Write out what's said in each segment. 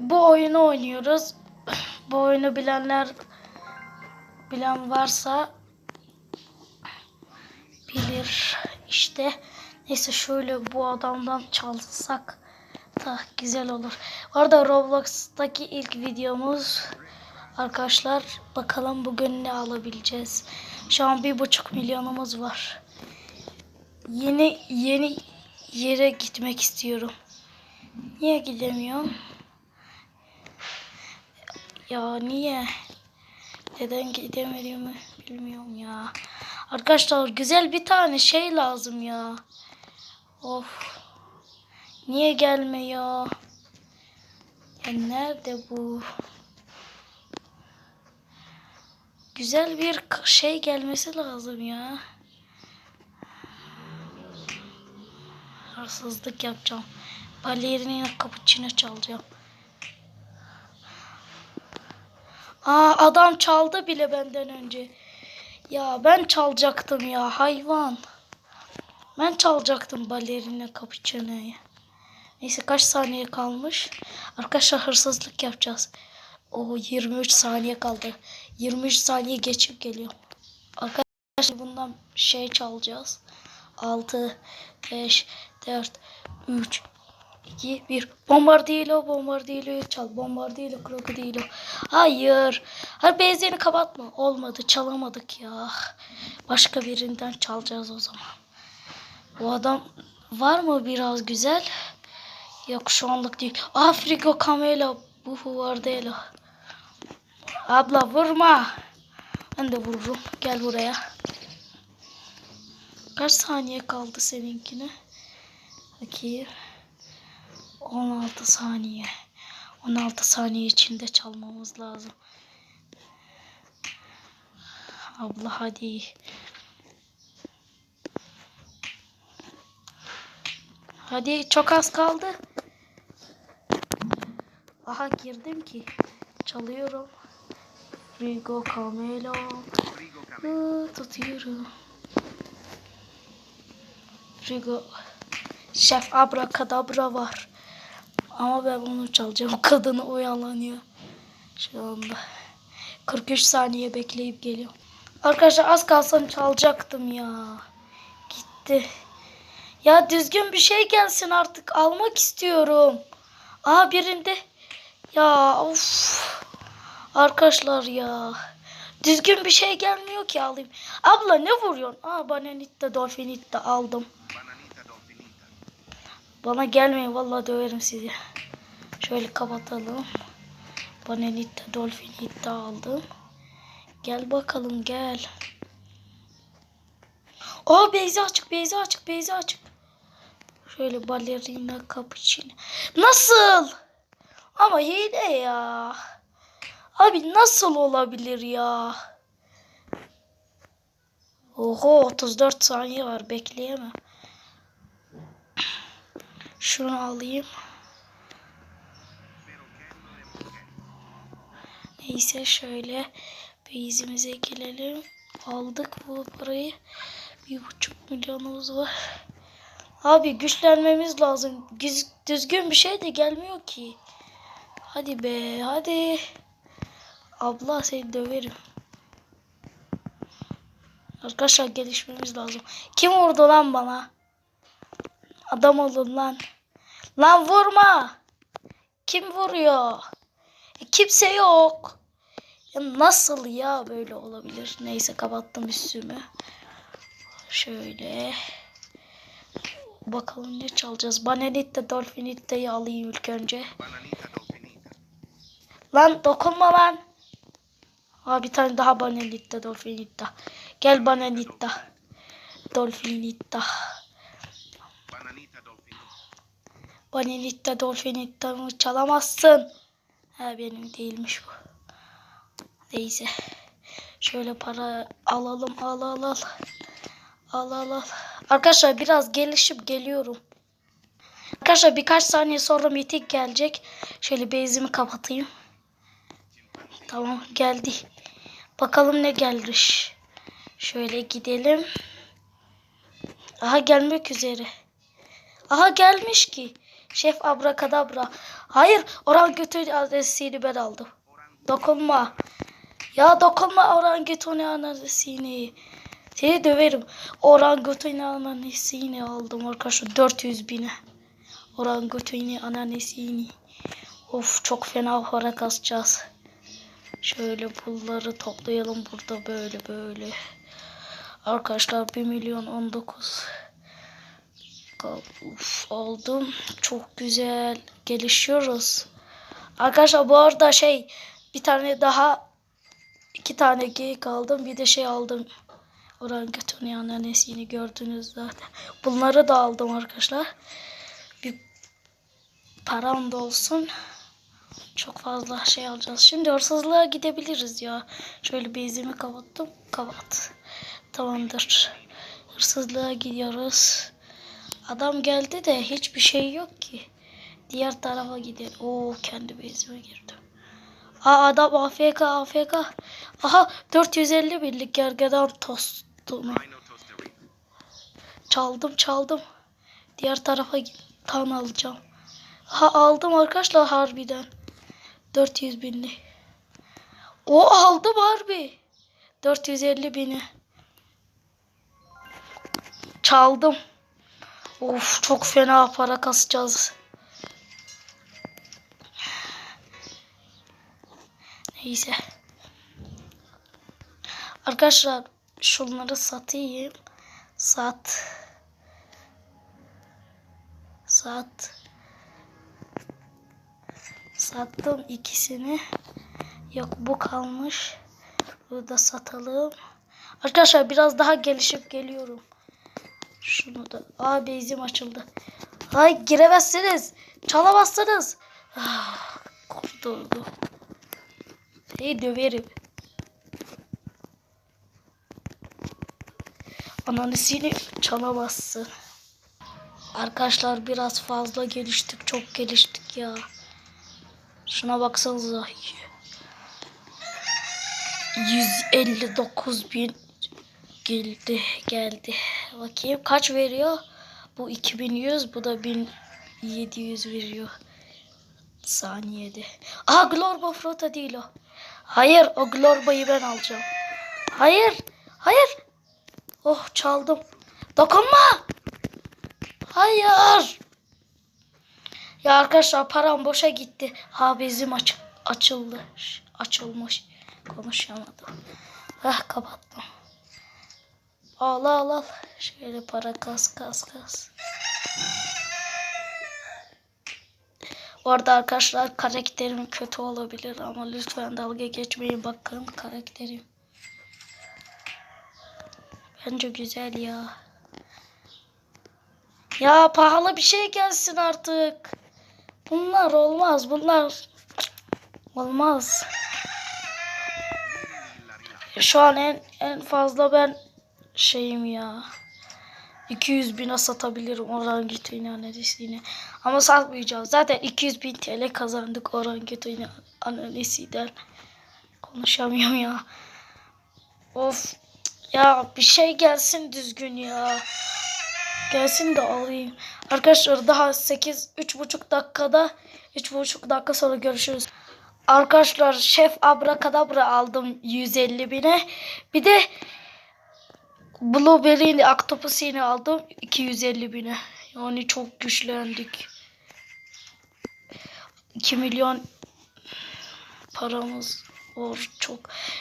Bu oyunu oynuyoruz. Bu oyunu bilenler bilen varsa bilir işte. Neyse şöyle bu adamdan çalsak da güzel olur. Bu arada Roblox'taki ilk videomuz arkadaşlar bakalım bugün ne alabileceğiz. Şu an bir buçuk milyonumuz var. Yeni yeni yere gitmek istiyorum. Niye gidemiyorum? Ya niye? Neden gidemediğimi bilmiyorum ya. Arkadaşlar güzel bir tane şey lazım ya. Of. Niye gelmiyor? Ya nerede bu? Güzel bir şey gelmesi lazım ya. Hırsızlık yapacağım. Balerina cappuccino çalacağım. Aa adam çaldı bile benden önce. Ya ben çalacaktım ya hayvan. Ben çalacaktım balerina cappuccino'yu. Neyse kaç saniye kalmış? Arkadaşlar hırsızlık yapacağız. O 23 saniye kaldı. 23 saniye geçip geliyor. Arkadaşlar bundan şey çalacağız. 6 5 4 3 2 1 Bombardilo bombardilo çal. Bombardilo krokodilo. Hayır. Hayır benzini kapatma. Olmadı. Çalamadık ya. Başka birinden çalacağız o zaman. Bu adam var mı biraz güzel? Yok şu anlık değil. Afrika Camelo. Bu Huvardelo. Abla vurma. Ben de vururum. Gel buraya. Kaç saniye kaldı seninkine? Bakayım. 16 saniye. 16 saniye içinde çalmamız lazım. Abla hadi. Hadi çok az kaldı. Aha girdim ki. Çalıyorum. Rigo Camelo. Hı, tutuyorum. Rigo. Şef Abrakadabra var. Ama ben bunu çalacağım. Kadını oyalanıyor. Şu anda. 43 saniye bekleyip geliyorum. Arkadaşlar az kalsam çalacaktım ya. Gitti. Ya düzgün bir şey gelsin artık. Almak istiyorum. Aa birinde. Ya of. Arkadaşlar ya. Düzgün bir şey gelmiyor ki alayım. Abla ne vuruyorsun? Aa bananitta dolfinitta aldım. Bana gelmeyin vallahi döverim sizi. Şöyle kapatalım. Bananitta dolfinitta aldım. Gel bakalım gel. Aa Beyza açık Beyza açık Beyza açık. Şöyle balerina cappuccino. Nasıl? Ama hile ya. Abi nasıl olabilir ya? Oho 34 saniye var bekleyemem. Şunu alayım. Neyse şöyle bezimize gelelim. Aldık bu parayı. Bir buçuk milyonumuz var. Abi güçlenmemiz lazım. Güz- Düzgün bir şey de gelmiyor ki. Hadi be hadi. Abla seni döverim. Arkadaşlar gelişmemiz lazım. Kim vurdu lan bana? Adam olun lan. Lan vurma. Kim vuruyor? E, kimse yok. Ya nasıl ya böyle olabilir? Neyse kapattım üstümü. Şöyle. Bakalım ne çalacağız. Bananitta Dolfinita'yı alayım ilk önce. Lan dokunma lan. Aa, bir tane daha Bananitta Dolfinitta. Gel Bananitta. Dolfinitta. Bananitta Dolfinitta'mı çalamazsın. Ha benim değilmiş bu. Neyse. Şöyle para alalım al al al. Al al al. Arkadaşlar biraz gelişip geliyorum. Arkadaşlar birkaç saniye sonra mitik gelecek. Şöyle bezimi kapatayım. Tamam geldi. Bakalım ne gelmiş. Şöyle gidelim. Aha gelmek üzere. Aha gelmiş ki. Şef abrakadabra. Hayır orangutan adresini ben aldım. Dokunma. Ya dokunma orangutan adresini. Seni döverim. Orangutan annesini aldım arkadaşlar 400 bine. Orangutan annesini. Of çok fena para kasacağız. Şöyle pulları toplayalım burada böyle böyle. Arkadaşlar 1 milyon 19. Uf, aldım. Çok güzel. Gelişiyoruz. Arkadaşlar bu arada şey bir tane daha iki tane geyik aldım. Bir de şey aldım. Orangutan annesini gördünüz zaten. Bunları da aldım arkadaşlar. Bir param da olsun. Çok fazla şey alacağız. Şimdi hırsızlığa gidebiliriz ya. Şöyle bezimi kapattım. Kapat. Tamamdır. Hırsızlığa gidiyoruz. Adam geldi de hiçbir şey yok ki. Diğer tarafa gidelim. Oo kendi bezime girdim. Aa adam AFK AFK. Aha 450 birlik gergedan tostunu. Çaldım çaldım. Diğer tarafa tan alacağım. Ha aldım arkadaşlar harbiden. 400 binli. O aldım harbi. 450 bini. Çaldım. Of çok fena para kasacağız. Neyse. Arkadaşlar şunları satayım. Sat. Sat. Sattım ikisini. Yok bu kalmış. Bunu da satalım. Arkadaşlar biraz daha gelişip geliyorum. Şunu da. Aa bezim açıldı. Ay giremezsiniz. Çalamazsınız. Ah, kurtuldu. Hey döverim. Ananısını çalamazsın. Arkadaşlar biraz fazla geliştik. Çok geliştik ya. Şuna baksanıza. 159 bin geldi geldi. Bakayım kaç veriyor? Bu 2100 bu da 1700 veriyor. Saniyede. Aa Glorba Frota değil o. Hayır o Glorba'yı ben alacağım. Hayır. Hayır. Oh çaldım. Dokunma. Hayır. Ya arkadaşlar param boşa gitti. Ha bezim aç açıldı. Açılmış. Konuşamadım. Hah kapattım. Al al al. Şöyle para kas kas kas. Bu arada arkadaşlar karakterim kötü olabilir ama lütfen dalga geçmeyin bakın karakterim. Bence güzel ya. Ya pahalı bir şey gelsin artık. Bunlar olmaz. Bunlar olmaz. Şu an en en fazla ben şeyim ya. 200 bine satabilirim orangutan annesini. Ama satmayacağım. Zaten 200 bin TL kazandık orangutan annesinden. Konuşamıyorum ya. Of. Ya bir şey gelsin düzgün ya. Gelsin de alayım. Arkadaşlar daha 8 3,5 dakikada 3,5 dakika sonra görüşürüz. Arkadaşlar Şef Abrakadabra aldım 150 bine. Bir de Blueberry'nin Octopus'ini aldım 250 bine. Yani çok güçlendik. 2 milyon paramız var çok.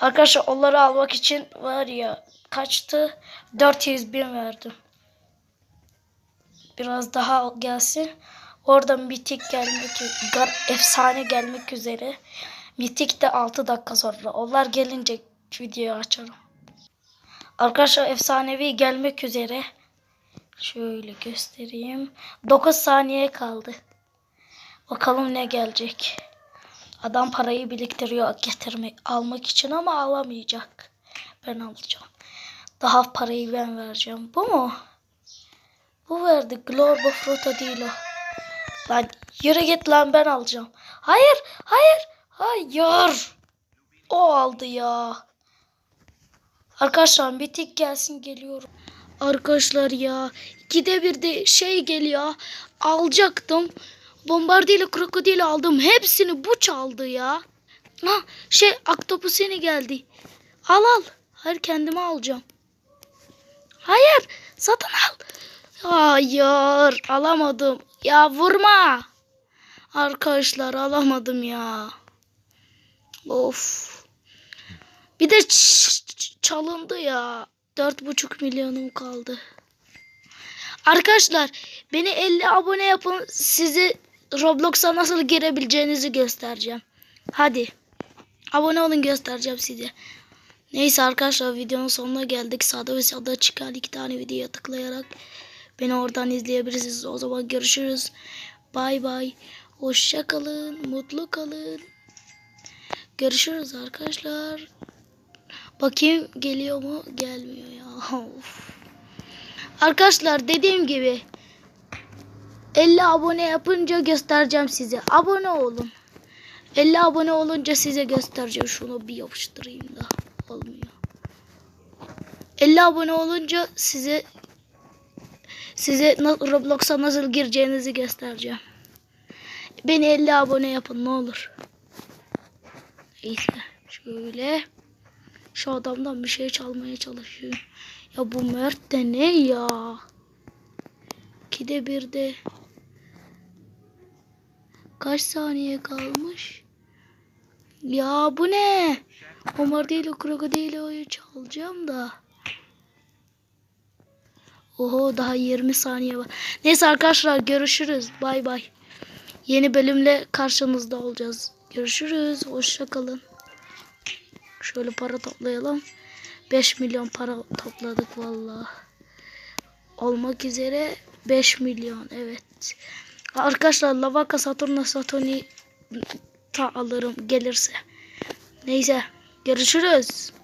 Arkadaşlar onları almak için var ya kaçtı? 400 bin verdim. Biraz daha gelsin. Oradan mitik gelmek, efsane gelmek üzere. Mitik de 6 dakika sonra. Onlar gelince videoyu açarım. Arkadaşlar efsanevi gelmek üzere. Şöyle göstereyim. 9 saniye kaldı. Bakalım ne gelecek. Adam parayı biriktiriyor getirmek almak için ama alamayacak. Ben alacağım. Daha parayı ben vereceğim. Bu mu? Bu verdi. Glorbo Fruta değil o. Lan yürü git lan ben alacağım. Hayır, hayır, hayır. O aldı ya. Arkadaşlar bir tek gelsin geliyorum. Arkadaşlar ya ikide bir de şey geliyor. Alacaktım. Bombardiyle krokodil aldım. Hepsini bu çaldı ya. Ha şey aktopusini geldi. Al al. Hayır kendime alacağım. Hayır satın al. Hayır alamadım. Ya vurma. Arkadaşlar alamadım ya. Of. Bir de çalındı ya. Dört buçuk milyonum kaldı. Arkadaşlar beni 50 abone yapın. Sizi Roblox'a nasıl girebileceğinizi göstereceğim. Hadi. Abone olun göstereceğim size. Neyse arkadaşlar videonun sonuna geldik. Sağda ve sağda çıkan iki tane videoya tıklayarak beni oradan izleyebilirsiniz. O zaman görüşürüz. Bay bay. Hoşça kalın. Mutlu kalın. Görüşürüz arkadaşlar. Bakayım geliyor mu? Gelmiyor ya. Of. Arkadaşlar dediğim gibi 50 abone yapınca göstereceğim size. Abone olun. 50 abone olunca size göstereceğim. Şunu bir yapıştırayım da. Olmuyor. 50 abone olunca size size Roblox'a nasıl gireceğinizi göstereceğim. Beni 50 abone yapın ne olur. Neyse şöyle. Şu adamdan bir şey çalmaya çalışıyor. Ya bu Mert de ne ya? İkide bir de. Kaç saniye kalmış? Ya bu ne? Omar değil o krokodiloyu çalacağım da. Oho daha 20 saniye var. Neyse arkadaşlar görüşürüz. Bay bay. Yeni bölümle karşınızda olacağız. Görüşürüz. Hoşça kalın. Şöyle para toplayalım. 5 milyon para topladık vallahi. Olmak üzere 5 milyon evet. Arkadaşlar Lavaka Saturna Saturni ta alırım gelirse. Neyse görüşürüz.